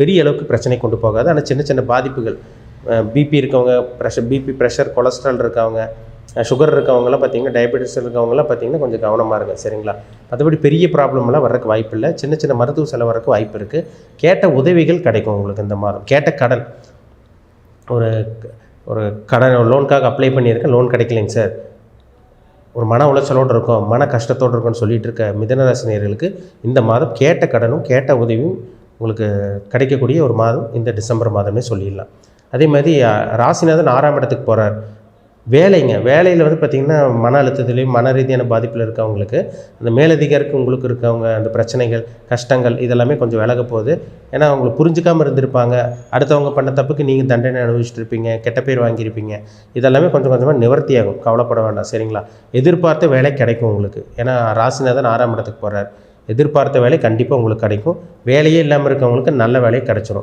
பெரிய அளவுக்கு பிரச்சனை கொண்டு போகாது. ஆனால் சின்ன சின்ன பாதிப்புகள் பிபி இருக்கவங்க ப்ரெஷர் பிபி ப்ரெஷர் கொலஸ்ட்ரால் இருக்கவங்க சுகர் இருக்கவங்கலாம் பார்த்தீங்கன்னா டயபெட்டிஸ் இருக்கவங்கலாம் பார்த்தீங்கன்னா கொஞ்சம் கவனமாக இருங்க சரிங்களா? மற்றபடி பெரிய ப்ராப்ளம்லாம் வர்றதுக்கு வாய்ப்பு இல்லை. சின்ன சின்ன மருத்துவ செலவு வரக்கு வாய்ப்பு இருக்குது கேட்ட உதவிகள் கிடைக்கும் உங்களுக்கு இந்த மாதம். கேட்ட கடன். ஒரு ஒரு கடன் லோனுக்காக அப்ளை பண்ணியிருக்கேன் லோன் கிடைக்கலைங்க சார். ஒரு மன உளைச்சலோடு இருக்கும் மன கஷ்டத்தோடு இருக்கும்னு சொல்லிட்டு இருக்க மிதனராசினியர்களுக்கு இந்த மாதம் கேட்ட கடனும் கேட்ட உதவியும் உங்களுக்கு கிடைக்கக்கூடிய ஒரு மாதம் இந்த டிசம்பர் மாதமே சொல்லிடலாம். அதே மாதிரி ராசிநாதன் ஆறாம் இடத்துக்கு போகிறார் வேலைங்க. வேலையில் வந்து பார்த்திங்கன்னா மன அழுத்தத்துலேயும் மன ரீதியான பாதிப்பில் இருக்கவங்களுக்கு அந்த மேலதிகாரிக்கு உங்களுக்கு இருக்கவங்க அந்த பிரச்சனைகள் கஷ்டங்கள் இதெல்லாமே கொஞ்சம் விலக போகுது. ஏன்னா அவங்களை புரிஞ்சுக்காமல் இருந்திருப்பாங்க. அடுத்தவங்க பண்ண தப்புக்கு நீங்கள் தண்டனை அனுபவிச்சுட்டு இருப்பீங்க கெட்ட பேர் வாங்கியிருப்பீங்க. இதெல்லாமே கொஞ்சம் கொஞ்சமாக நிவர்த்தியாகும். கவலைப்பட வேண்டாம். சரிங்களா? எதிர்பார்த்த வேலை கிடைக்கும் உங்களுக்கு. ஏன்னா ராசிநாதன் ஆறாம் இடத்துக்கு போகிறார் எதிர்பார்த்த வேலை கண்டிப்பாக உங்களுக்கு கிடைக்கும். வேலையே இல்லாமல் இருக்கவங்களுக்கு நல்ல வேலையை கிடச்சிரும்.